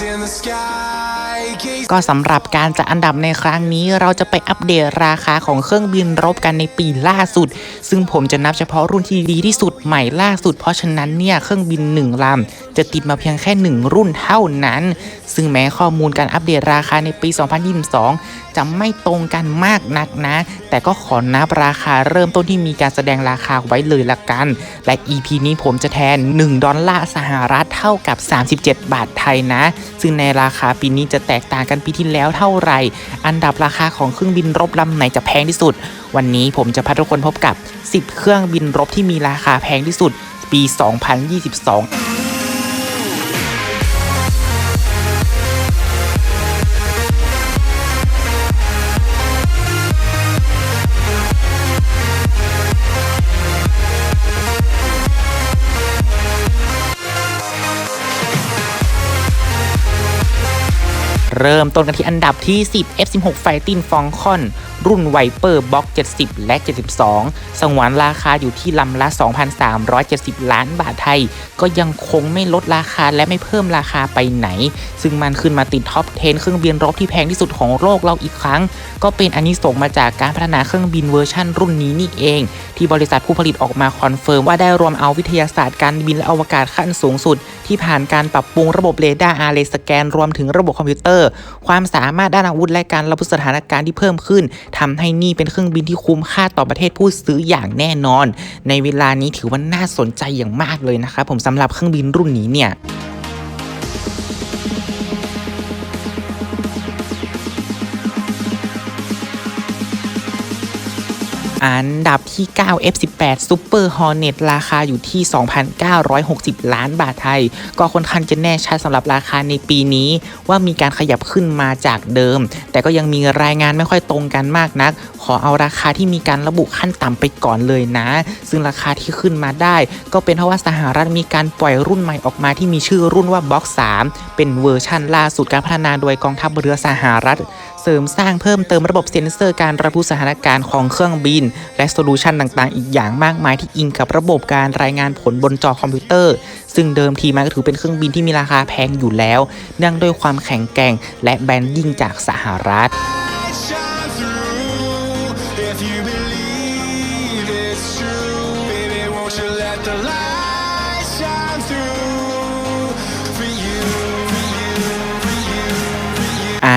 in the sky. ก็สำหรับการจัดอันดับในครั้งนี้เราจะไปอัปเดตราคาของเครื่องบินรบกันในปีล่าสุด ซึ่งผมจะนับเฉพาะรุ่นที่ดีที่สุดใหม่ล่าสุด เพราะฉะนั้นเนี่ยเครื่องบินหนึ่งลำจะติดมาเพียงแค่หนึ่งรุ่นเท่านั้น ซึ่งแม้ข้อมูลการอัปเดตราคาในปี 2022 จะไม่ตรงกันมากนักนะ แต่ก็ขอนับราคาเริ่มต้นที่มีการแสดงราคาไว้เลยละกัน และ EP นี้ผมจะแทน 1 ดอลลาร์สหรัฐเท่ากับ 37 บาทไทยนะ ซึ่งในราคาปีนี้จะแตตกต่างกันปีที่แล้วเท่าไหร่ อันดับราคาของเครื่องบินรบลำไหนจะแพงที่สุด วันนี้ผมจะพาทุกคนพบกับ 10 เครื่องบินรบที่มีราคาแพงที่สุด ปี 2022 เริ่มต้นกันที่อันดับที่ 10 F16 Fighting Falcon รุ่น Viper Box 70 และ 72 สงวนราคาอยู่ที่ลำละ 2,370 ล้านบาทไทย ก็ยังคงไม่ลดราคาและไม่เพิ่มราคาไปไหน ซึ่งมันขึ้นมาติดท็อป 10 เครื่องบินรบที่แพงที่สุดของโลกเราอีกครั้ง ก็เป็นอันนี้ส่งมาจากการพัฒนาเครื่องบินเวอร์ชั่นรุ่นนี้นี่เอง ที่บริษัทผู้ผลิตออกมาคอนเฟิร์มว่าได้รวมเอาวิทยาศาสตร์การบินและอวกาศขั้นสูงสุด ที่ผ่านการปรับปรุงระบบเรดาร์อาร์เรสแกนรวมถึงระบบคอมพิวเตอร์ความสามารถด้านอาวุธและการรับสถานการณ์ที่เพิ่มขึ้นทำให้นี่เป็นเครื่องบินที่คุ้มค่าต่อประเทศผู้ซื้ออย่างแน่นอน ในเวลานี้ถือว่าน่าสนใจอย่างมากเลยนะครับผมสำหรับเครื่องบินรุ่นนี้เนี่ย อันดับที่ 9 F18 Super Hornet ราคาอยู่ที่ 2,960 ล้านบาทไทย ก็ค่อนข้างจะแน่ชัดสำหรับราคาในปีนี้ ว่ามีการขยับขึ้นมาจากเดิม แต่ก็ยังมีรายงานไม่ค่อยตรงกันมากนัก ขอเอาราคาที่มีการระบุขั้นต่ำไปก่อนเลยนะ ซึ่งราคาที่ขึ้นมาได้ ก็เป็นเพราะว่าสหรัฐมีการปล่อยรุ่นใหม่ออกมาที่มีชื่อรุ่นว่า Box 3เป็นเวอร์ชั่นล่าสุดการพัฒนาโดยกองทัพเรือสหรัฐ เสริมสร้างเพิ่มเติมระบบเซ็นเซอร์การรับรู้สถานการณ์ของเครื่องบิน และโซลูชันต่างๆ อีกอย่างมากมายที่อิงกับระบบการรายงานผลบนจอคอมพิวเตอร์ ซึ่งเดิมทีมันก็ถือเป็นเครื่องบินที่มีราคาแพงอยู่แล้ว เนื่องด้วยความแข็งแกร่ง และแบรนดิ้งจากสหรัฐ Baby, won't you let the light shine through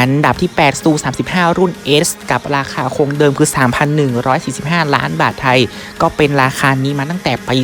อันดับที่ 8 ซู 35 รุ่น S กับราคาคงเดิมคือ 3,145 ล้านบาทไทย ก็เป็นราคานี้มาตั้งแต่ปี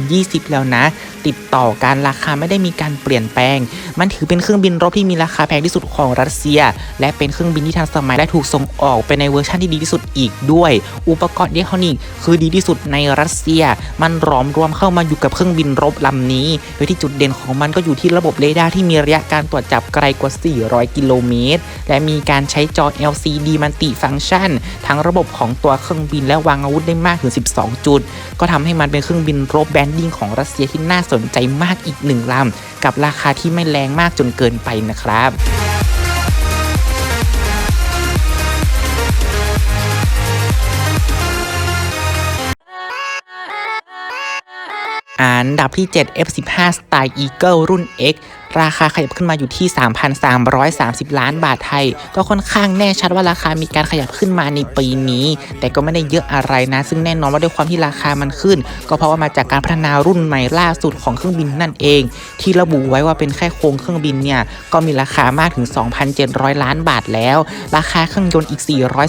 2020 แล้วนะ ติดต่อการราคาไม่ได้มีการเปลี่ยนแปลง มันถือเป็นเครื่องบินรบที่มีราคาแพงที่สุดของรัสเซีย และเป็นเครื่องบินที่ทันสมัยและถูกส่งออกไปในเวอร์ชันที่ดีที่สุดอีกด้วย อุปกรณ์อิเล็กทรอนิกส์คือดีที่สุดในรัสเซีย มันรอมรวมเข้ามาอยู่กับเครื่องบินรบลำนี้ โดยที่จุดเด่นของมันก็อยู่ที่ระบบเรดาร์ที่มีระยะการตรวจจับไกลกว่า 400 กิโลเมตรและมีการใช้จอ LCD มัลติฟังก์ชัน ทั้งระบบของตัวเครื่องบินและวางอาวุธได้มากถึง 12 จุด ก็ทำให้มันเป็นเครื่องบินรบแบนดิ้งของรัสเซียที่น่าสนใจมากอีกหนึ่งลำ กับราคาที่ไม่แรงมากจนเกินไปนะครับอันดับที่ 7 F15 Style Eagle รุ่น X ราคาขยับขึ้นมาอยู่ที่ 3,330 ล้านบาทไทย ก็ค่อนข้างแน่ชัดว่าราคามีการขยับขึ้นมาในปีนี้ แต่ก็ไม่ได้เยอะอะไรนะ ซึ่งแน่นอนว่าด้วยความที่ราคามันขึ้น ก็เพราะว่ามาจากการพัฒนารุ่นใหม่ล่าสุดของเครื่องบินนั่นเอง ที่ระบุไว้ว่าเป็นแค่โครงเครื่องบินเนี่ยก็มีราคามากถึง 2,700 ล้านบาทแล้ว ราคาเครื่องยนต์อีก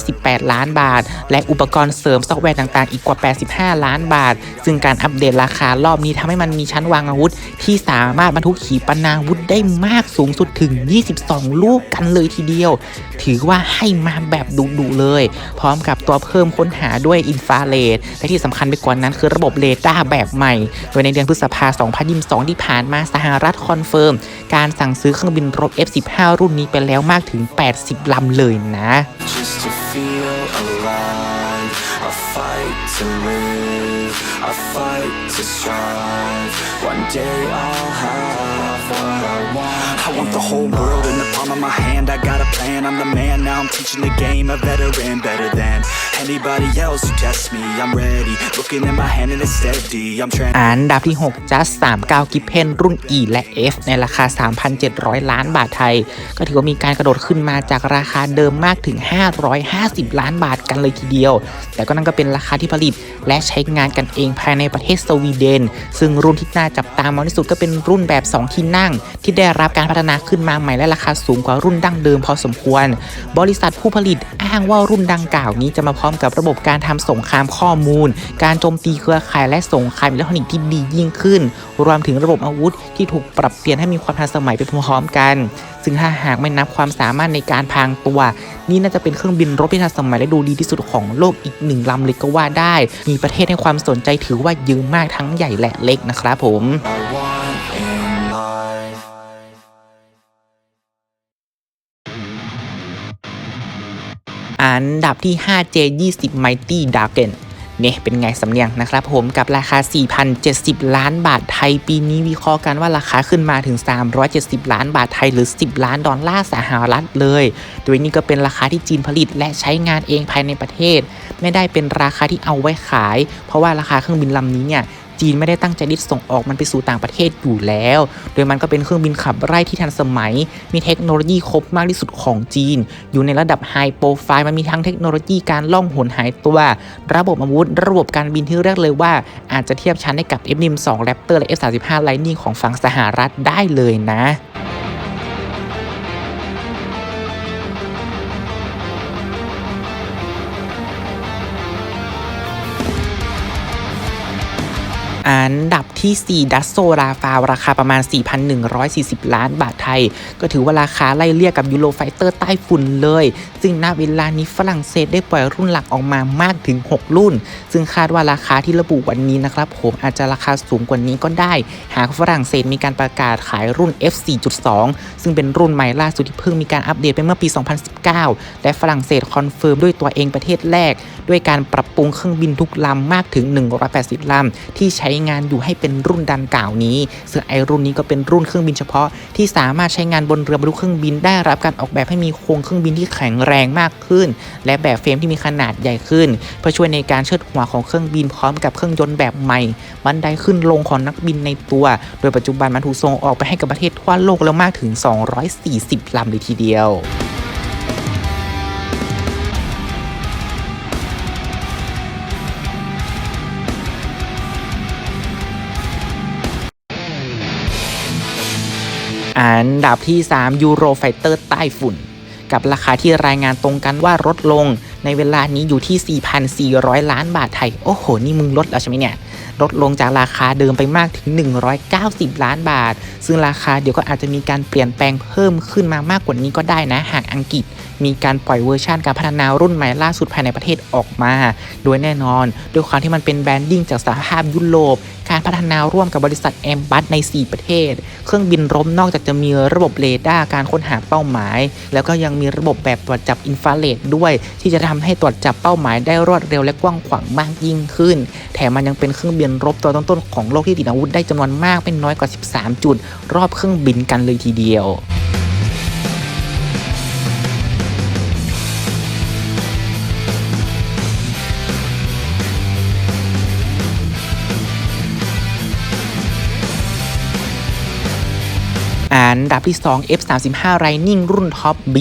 418 ล้านบาท และอุปกรณ์เสริมซอฟต์แวร์ต่างๆ อีกกว่า 85 ล้านบาท ซึ่งการอัปเดตราคารอบนี้ทำให้มันมีชั้นวางอาวุธ ที่สามารถบรรทุกขีปนาวุธได้มากสูงสุดถึง 22 ลูกกันเลยทีเดียว ถือว่าให้มาแบบดุๆเลย พร้อมกับตัวเพิ่มค้นหาด้วยอินฟราเรดและที่สำคัญไปกว่านั้นคือระบบเรดาร์แบบใหม่ โดยในเดือนพฤษภาคม2022 ที่ผ่านมาสหรัฐคอนเฟิร์ม การสั่งซื้อเครื่องบินรบ F-15 รุ่นนี้ไปแล้วมากถึง 80 ลำเลยนะ just to feel alive. I fight to live, I fight to strive. One day I'll have what I want. I want the whole world in the palm of my hand. I got a plan, I'm the man. Now I'm teaching the game, a veteran, better than anybody else who tests me. I'm ready, looking at my hand and it's steady. I'm trying. อันดับที่ 6 just 39 กิเพนรุ่น E และ F ในราคา 3,700 ล้านบาทไทย ก็ถือว่ามีการกระโดดขึ้นมาจากราคาเดิมมากถึง 550 ล้านบาทกันเลยทีเดียว แต่ก็นั่นก็เป็นราคาที่ผลิตและใช้งานกันเองภายในประเทศสวีเดน ซึ่งรุ่นที่น่าจับตามองที่สุดก็เป็นรุ่นแบบ 2 ที่นั่ง ที่ได้รับการพัฒนาขึ้นมาใหม่และราคาสูงกว่ารุ่นดั้งเดิมพอสมควร บริษัทผู้ผลิตอ้างว่ารุ่นดังกล่าวนี้จะมาพร้อมกับระบบการทำสงครามข้อมูล การโจมตีเครือข่ายและสงครามอิเล็กทรอนิกส์ที่ดียิ่งขึ้น รวมถึงระบบอาวุธที่ถูกปรับเปลี่ยนให้มีความทันสมัยไปพร้อมๆกัน ซึ่งถ้าหากไม่นับความสามารถในการพางตัว นี่น่าจะเป็นเครื่องบินรบที่ทันสมัยและดูดีที่สุดของโลกอีกหนึ่งลำเลยก็ว่าได้ มีประเทศให้ความสนใจถือว่าเยอะมากทั้งใหญ่และเล็กนะครับผมอันดับที่ 5J 20 Mighty Dragon เนี่ยเป็นไงสำเนียงนะครับผมกับราคา 4,070 ล้านบาทไทยปีนี้วิเคราะห์กันว่าราคาขึ้นมาถึง 370 ล้านบาทไทยหรือ 10 ล้านดอลลาร์สหรัฐเลย โดยนี่ก็เป็นราคาที่จีนผลิตและใช้งานเองภายในประเทศ ไม่ได้เป็นราคาที่เอาไว้ขาย เพราะว่าราคาเครื่องบินลำนี้เนี่ย จีนไม่ได้ตั้งใจดิสส่งออกมันไปสู่ต่างประเทศอยู่แล้ว โดยมันก็เป็นเครื่องบินขับไล่ที่ทันสมัย มีเทคโนโลยีครบมากที่สุดของจีน อยู่ในระดับไฮโปรไฟล์มันมีทั้งเทคโนโลยีการล่องหนหายตัว ระบบอาวุธ ระบบการบินที่เรียกเลยว่า อาจจะเทียบชั้นได้กับ F-12 Raptor และ F-35 Lightning ของฝั่งสหรัฐได้เลยนะ อันดับที่ 4 ดัสโซราฟาวราคาประมาณ 4,140 ล้านบาทไทย ก็ถือว่าราคาไล่เลี่ยกับยูโรไฟเตอร์ใต้ฝุ่นเลย ซึ่งณเวลานี้ฝรั่งเศสได้ปล่อยรุ่นหลักออกมามากถึง 6 รุ่น ซึ่งคาดว่าราคาที่ระบุวันนี้นะครับผมอาจจะราคาสูงกว่านี้ก็ได้ หากฝรั่งเศสมีการประกาศขายรุ่น F4.2 ซึ่งเป็นรุ่นใหม่ล่าสุดที่เพิ่งมีการอัปเดตไปเมื่อปี 2019 และฝรั่งเศสคอนเฟิร์มด้วยตัวเองประเทศแรก ด้วยการปรับปรุงเครื่องบินทุกลำมากถึง 180 ลำที่ใช้งานอยู่ให้เป็นรุ่นดังกล่าวนี้ ซึ่งไอรุ่นนี้ก็เป็นรุ่นเครื่องบินเฉพาะ ที่สามารถใช้งานบนเรือบรรทุกเครื่องบินได้รับการออกแบบให้มีโครงเครื่องบินที่แข็งแรงมากขึ้น และแบบเฟรมที่มีขนาดใหญ่ขึ้น เพื่อช่วยในการเชิดหัวของเครื่องบินพร้อมกับเครื่องยนต์แบบใหม่ บันไดขึ้นลงของนักบินในตัว โดยปัจจุบันมันถูกส่งออกไปให้กับประเทศทั่วโลกแล้วมากถึง 240 ลำเลยทีเดียว อันดับที่ 3 ยูโรไฟเตอร์ใต้ฝุ่น กับราคาที่รายงานตรงกันว่าลดลง ในเวลานี้อยู่ที่ 4,400 ล้านบาทไทย โอ้โห นี่มึงลดแล้วใช่ไหมเนี่ยลดลงจากราคาเดิมไปมากถึง 190 ล้านบาท ซึ่งราคาเดี๋ยวก็อาจจะมีการเปลี่ยนแปลงเพิ่มขึ้นมามากกว่านี้ก็ได้นะ หากอังกฤษ มีการปล่อยเวอร์ชันการพัฒนารุ่นใหม่ล่าสุดภายในประเทศออกมา โดยแน่นอน ด้วยความที่มันเป็นแบรนดิ้งจากสหภาพยุโรป การพัฒนาร่วมกับบริษัทแอมบัสใน 4 ประเทศ เครื่องบินรบนอกจากจะมีระบบเรดาร์การค้นหาเป้าหมาย แล้วก็ยังมีระบบแบบตรวจจับอินฟราเรดด้วย ที่จะทำให้ตรวจจับเป้าหมายได้รวดเร็วและกว้างขวางมากยิ่งขึ้น แถมมันยังเป็นเครื่องบินรบตัวต้นๆของโลกที่ติดอาวุธได้จำนวนมากเป็นน้อยกว่า 13 จุด รอบเครื่องบินกันเลยทีเดียว อันดับที่ 2 F35 Lightning รุ่นท็อป B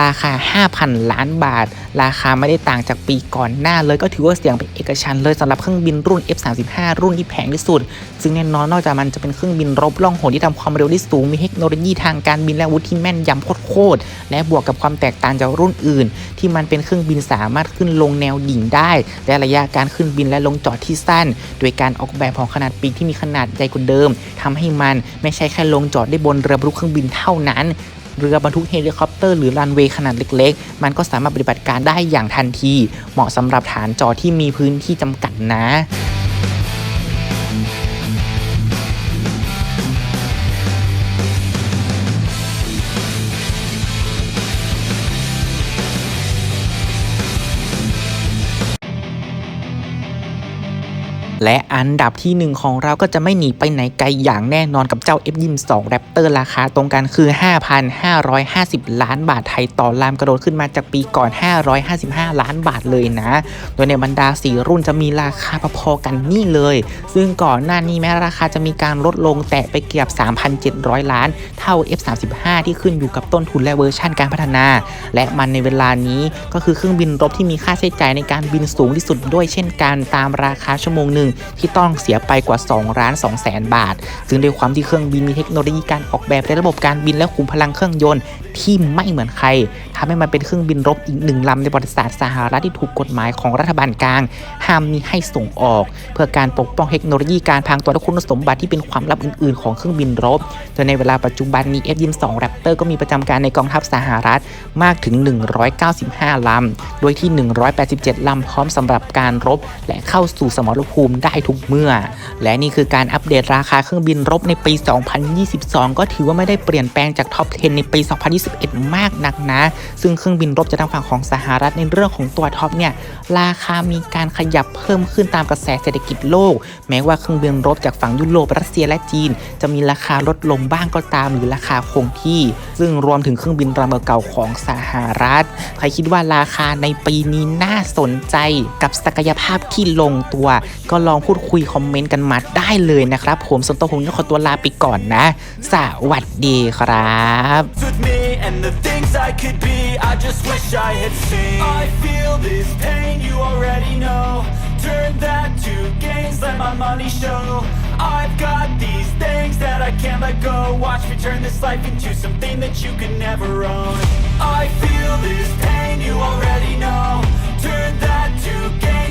ราคา 5,000 ล้านบาท ราคาไม่ได้ต่างจากปีก่อนหน้าเลยก็ถือว่าเสี่ยงเป็นเอกชันเลยสำหรับเครื่องบินรุ่น F35 รุ่นที่แพงที่สุด ซึ่งแน่นอนนอกจากมันจะเป็นเครื่องบินรบล่องหนที่ทำความเร็วได้สูง มีเทคโนโลยีทางการบินและวุธที่แม่นยำโคตรและบวกกับความแตกต่างจากรุ่นอื่น ที่มันเป็นเครื่องบินสามารถขึ้นลงแนวดิ่งได้ และระยะการขึ้นบินและลงจอดที่สั้น โดยการออกแบบของขนาดปีกที่มีขนาดใหญ่กว่าเดิมทำให้มันไม่ใช่แค่ลงจอดได้บนเรือบรรทุกเครื่องบินเท่านั้น เรือบรรทุกเฮลิคอปเตอร์หรือรันเวย์ขนาดเล็ก ๆ มันก็สามารถปฏิบัติการได้อย่างทันที เหมาะสำหรับฐานจอที่มีพื้นที่จำกัดนะ และอันดับทีหนึ่1 ของเราก็จะไม่หนีไปไหนไกลอย่างแน่นอนกับเจ้า f 2 2 Raptor ราคาตรงกันคือ 5,550 ล้านบาทไทยต่อลำกระโดดขึ้นมาจากปีก่อน 555 ล้านบาทเลยนะ โดยในบรรดา 4 รุ่นจะมีราคาพอๆกันนี่เลย ซึ่งก่อนหน้านี้แม้ราคาจะมีการลดลงแตะไปเกือบ 3,700 ล้าน เท่า F35 ที่ขึ้นอยู่กับต้นทุนและเวอร์ชั่นการพัฒนา และมันในเวลานี้ก็คือเครื่องบินรบที่มีค่าใช้จ่ายในการบินสูงที่สุดด้วยเช่นกันตามราคาชั่วโมงหนึ่งที่ต้องเสียไปกว่า2ล้าน2แสนบาท ซึ่งด้วยความที่เครื่องบินมีเทคโนโลยีการออกแบบและระบบการบินและขุมพลังเครื่องยนต์ที่ไม่เหมือนใครทำให้มันเป็นเครื่องบินรบอีกหนึ่งลำในประวัติศาสตร์สหรัฐที่ถูกกฎหมายของรัฐบาลกลาง ห้ามมีให้ส่งออก เพื่อการปกป้องเทคโนโลยีการพรางตัวและคุณสมบัติที่เป็นความลับอื่น ๆ ของเครื่องบินรบโดยในเวลาปัจจุบันนี้ F-22 Raptor ก็มีประจำการในกองทัพสหรัฐมากถึง 195 ลำ โดยที่ 187 ลำพร้อมสำหรับการรบและเข้าสู่สมรภูมิได้ทุกเมื่อ และนี่คือการอัปเดตราคาเครื่องบินรบในปี 2022 ก็ถือว่าไม่ได้เปลี่ยนแปลงจากท็อป 10 ในปี 2021 มากนักนะ ซึ่งเครื่องบินรบจากทางฝั่งของสหรัฐในเรื่องของตัวท็อปเนี่ยราคามีการขยับเพิ่มขึ้นตามกระแสเศรษฐกิจโลก แม้ว่าเครื่องบินรบจากฝั่งยุโรปรัสเซียและจีน จะมีราคาลดลงบ้างก็ตามหรือราคาคงที่ ซึ่งรวมถึงเครื่องบินลำเก่าของสหรัฐ ใครคิดว่าราคาในปีนี้น่าสนใจกับศักยภาพที่ลงตัว ก็ลอองพูดคุยคอมเมนต์กันมาได้เลยนะครับ ผมส่วนตัวผมต้องขอตัวลาไปก่อนนะ สวัสดีครับ and the things I could be. I just wish I had seen. I feel this pain, you already know. Turn that to gains, let my money show. I've got these things that I can't let go. Watch me turn this life into something that you can never own. I feel this pain, you already know. Turn that to gains,